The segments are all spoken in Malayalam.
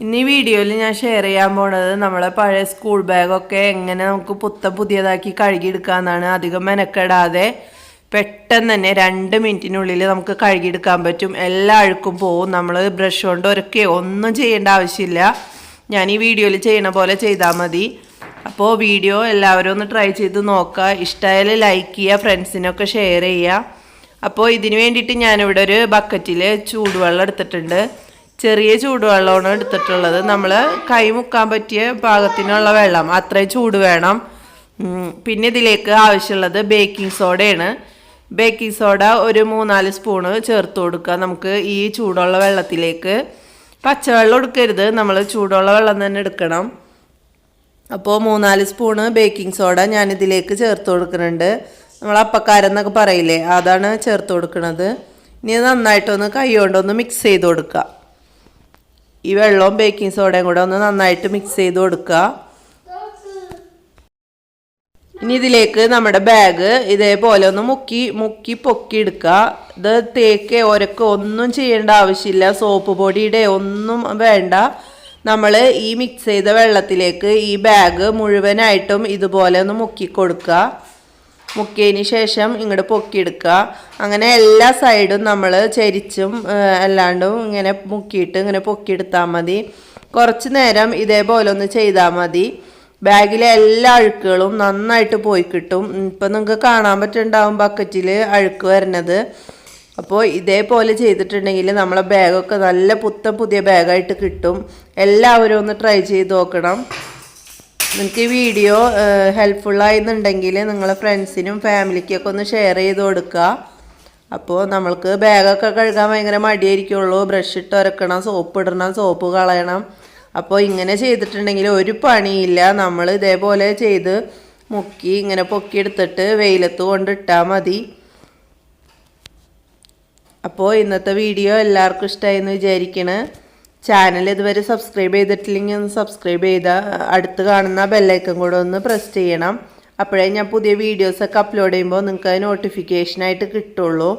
ഈ വീഡിയോയിൽ ഞാൻ ഷെയർ ചെയ്യാൻ പോണത് നമ്മളെ പഴയ സ്കൂൾ ബാഗൊക്കെ എങ്ങനെ നമുക്ക് പുത്ത പുതിയതാക്കി കഴുകിയെടുക്കാമെന്നാണ് അധികം മെനക്കെടാതെ പെട്ടെന്ന് തന്നെ രണ്ട് മിനിറ്റിനുള്ളിൽ നമുക്ക് കഴുകിയെടുക്കാൻ പറ്റും. എല്ലാ അഴുക്കും പോവും. നമ്മൾ ബ്രഷ് കൊണ്ട് ഒരൊക്കെ ഒന്നും ചെയ്യേണ്ട ആവശ്യമില്ല. ഞാൻ ഈ വീഡിയോയിൽ ചെയ്യണ പോലെ ചെയ്താൽ മതി. അപ്പോൾ വീഡിയോ എല്ലാവരും ഒന്ന് ട്രൈ ചെയ്ത് നോക്കുക ഇഷ്ടമായാൽ ലൈക്ക് ചെയ്യുക ഫ്രണ്ട്സിനൊക്കെ ഷെയർ ചെയ്യുക. അപ്പോൾ ഇതിന് വേണ്ടിയിട്ട് ഞാനിവിടെ ഒരു ബക്കറ്റിൽ ചൂടുവെള്ളം എടുത്തിട്ടുണ്ട്. ചെറിയ ചൂടുവെള്ളമാണ് എടുത്തിട്ടുള്ളത്. നമ്മൾ കൈ മുക്കാൻ പറ്റിയ പാകത്തിനുള്ള വെള്ളം അത്രയും ചൂട് വേണം. പിന്നെ ഇതിലേക്ക് ആവശ്യമുള്ളത് ബേക്കിംഗ് സോഡയാണ് ബേക്കിംഗ് സോഡ ഒരു മൂന്നാൽ സ്പൂണ് ചേർത്ത് കൊടുക്കുക. നമുക്ക് ഈ ചൂടുള്ള വെള്ളത്തിലേക്ക് പച്ചവെള്ളം എടുക്കരുത്. നമ്മൾ ചൂടുള്ള വെള്ളം തന്നെ എടുക്കണം. അപ്പോൾ മൂന്നാൽ സ്പൂണ് ബേക്കിംഗ് സോഡ ഞാനിതിലേക്ക് ചേർത്ത് കൊടുക്കുന്നുണ്ട്. നമ്മൾ അപ്പക്കാരെന്നൊക്കെ പറയില്ലേ അതാണ് ചേർത്ത് കൊടുക്കുന്നത് ഇനി നന്നായിട്ടൊന്ന് കൈ കൊണ്ടൊന്ന് മിക്സ് ചെയ്ത് കൊടുക്കുക. ഈ വെള്ളവും ബേക്കിംഗ് സോഡയും കൂടെ ഒന്ന് നന്നായിട്ട് മിക്സ് ചെയ്ത് കൊടുക്കുക. ഇനി ഇതിലേക്ക് നമ്മുടെ ബാഗ് ഇതേപോലെ ഒന്ന് മുക്കി മുക്കി പൊക്കി എടുക്കുക. ഇത് തേക്ക് ഒരക്ക് ഒന്നും ചെയ്യേണ്ട ആവശ്യമില്ല. സോപ്പ് പൊടിയുടെ ഒന്നും വേണ്ട. നമ്മൾ ഈ മിക്സ് ചെയ്ത വെള്ളത്തിലേക്ക് ഈ ബാഗ് മുഴുവനായിട്ടും ഇതുപോലെ ഒന്ന് മുക്കി കൊടുക്കുക. മുക്കിയതിന് ശേഷം ഇങ്ങോട്ട് പൊക്കിയെടുക്കുക. അങ്ങനെ എല്ലാ സൈഡും നമ്മൾ ചരിച്ചും അല്ലാണ്ടും ഇങ്ങനെ മുക്കിയിട്ട് ഇങ്ങനെ പൊക്കിയെടുത്താൽ മതി. കുറച്ച് നേരം ഇതേപോലെ ഒന്ന് ചെയ്താൽ മതി. ബാഗിലെ എല്ലാ അഴുക്കുകളും നന്നായിട്ട് പോയി കിട്ടും. ഇപ്പം നിങ്ങൾക്ക് കാണാൻ പറ്റുന്നുണ്ടാവും ബക്കറ്റിൽ അഴുക്ക് വരുന്നത്. അപ്പോൾ ഇതേപോലെ ചെയ്തിട്ടുണ്ടെങ്കിൽ നമ്മളെ ബാഗൊക്കെ നല്ല പുത്തൻ പുതിയ ബാഗായിട്ട് കിട്ടും. എല്ലാവരും ഒന്ന് ട്രൈ ചെയ്ത് നോക്കണം. നിങ്ങൾക്ക് ഈ വീഡിയോ ഹെൽപ്ഫുള്ളായിരുന്നുണ്ടെങ്കിൽ നിങ്ങളെ ഫ്രണ്ട്സിനും ഫാമിലിക്കൊക്കെ ഒന്ന് ഷെയർ ചെയ്ത് കൊടുക്കുക അപ്പോൾ നമ്മൾക്ക് ബാഗൊക്കെ കഴുകാൻ ഭയങ്കര മടിയായിരിക്കുള്ളൂ. ബ്രഷ് ഇട്ട് ഉരക്കണം സോപ്പ് ഇടണം സോപ്പ് കളയണം. അപ്പോൾ ഇങ്ങനെ ചെയ്തിട്ടുണ്ടെങ്കിൽ ഒരു പണിയില്ല. നമ്മൾ ഇതേപോലെ ചെയ്ത് മുക്കി ഇങ്ങനെ പൊക്കിയെടുത്തിട്ട് വെയിലത്ത് കൊണ്ടിട്ടാൽ മതി. അപ്പോൾ ഇന്നത്തെ വീഡിയോ എല്ലാവർക്കും ഇഷ്ടമായി എന്ന് വിചാരിക്കണ്. ചാനൽ ഇതുവരെ സബ്സ്ക്രൈബ് ചെയ്തിട്ടില്ലെങ്കിൽ ഒന്ന് സബ്സ്ക്രൈബ് ചെയ്ത അടുത്ത് കാണുന്ന ബെല്ലൈക്കൺ കൂടെ ഒന്ന് പ്രസ് ചെയ്യണം. അപ്പോഴേ ഞാൻ പുതിയ വീഡിയോസൊക്കെ അപ്ലോഡ് ചെയ്യുമ്പോൾ നിങ്ങൾക്ക് നോട്ടിഫിക്കേഷനായിട്ട് കിട്ടുള്ളൂ.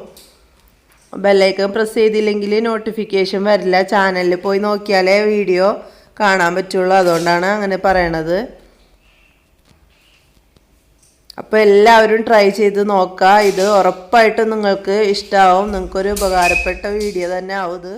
ബെല്ലൈക്കൺ പ്രസ് ചെയ്തില്ലെങ്കിൽ നോട്ടിഫിക്കേഷൻ വരില്ല. ചാനലിൽ പോയി നോക്കിയാലേ വീഡിയോ കാണാൻ പറ്റുള്ളൂ. അതുകൊണ്ടാണ് അങ്ങനെ പറയണത്. അപ്പോൾ എല്ലാവരും ട്രൈ ചെയ്ത് നോക്കുക ഇത് ഉറപ്പായിട്ടും നിങ്ങൾക്ക് ഇഷ്ടമാവും നിങ്ങൾക്കൊരു ഉപകാരപ്പെട്ട വീഡിയോ തന്നെ ആവും ഇത്.